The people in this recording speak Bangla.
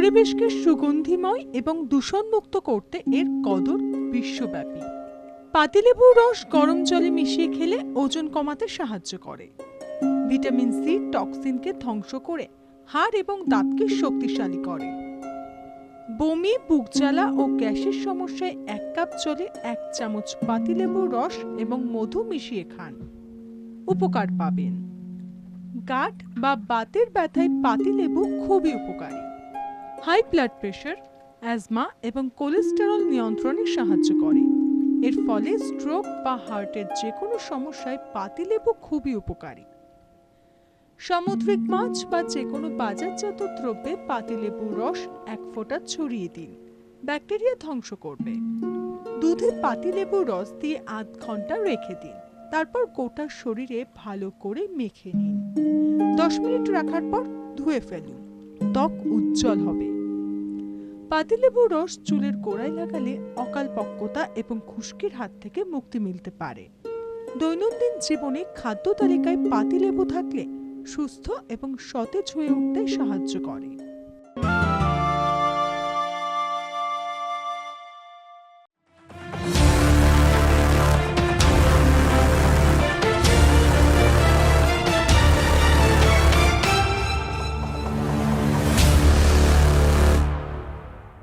পরিবেশকে সুগন্ধিময় এবং দূষণমুক্ত করতে এর কদর বিশ্বব্যাপী। পাতিলেবুর রস গরম জলে মিশিয়ে খেলে ওজন কমাতে সাহায্য করে। ভিটামিন সি টক্সিনকে ধ্বংস করে হাড় এবং দাঁতকে শক্তিশালী করে। বমি, বুক জ্বালা ও গ্যাসের সমস্যায় এক কাপ জলে এক চামচ পাতিলেবুর রস এবং মধু মিশিয়ে খান। উপকার পাবেন। গাঁট বা বাতের ব্যথায় পাতিলেবু খুবই উপকারী। হাই ব্লাড প্রেশার, অ্যাজমা এবং কোলেস্টেরল নিয়ন্ত্রণে সাহায্য করে। এর ফলে স্ট্রোক বা হার্টের যে কোনো সমস্যায় পাতিলেবু খুবই উপকারী। সামুদ্রিক মাছ বা যে কোনো বাজারজাত দ্রব্যে পাতিলেবুর রস এক ফোঁটা ছড়িয়ে দিন। ব্যাকটেরিয়া ধ্বংস করবে। দুধে পাতিলেবুর রস দিয়ে আধ ঘণ্টা রেখে দিন। তারপর গোটা শরীরে ভালো করে মেখে নিন। দশ মিনিট রাখার পর ধুয়ে ফেলুন। ত্বক উজ্জ্বল হবে। পাতিলেবুর রস চুলের গোড়ায় লাগালে অকাল পক্কতা এবং খুশকির হাত থেকে মুক্তি মিলতে পারে। দৈনন্দিন জীবনে খাদ্য তালিকায় পাতিলেবু থাকলে সুস্থ এবং সতেজ হয়ে উঠতে সাহায্য করে।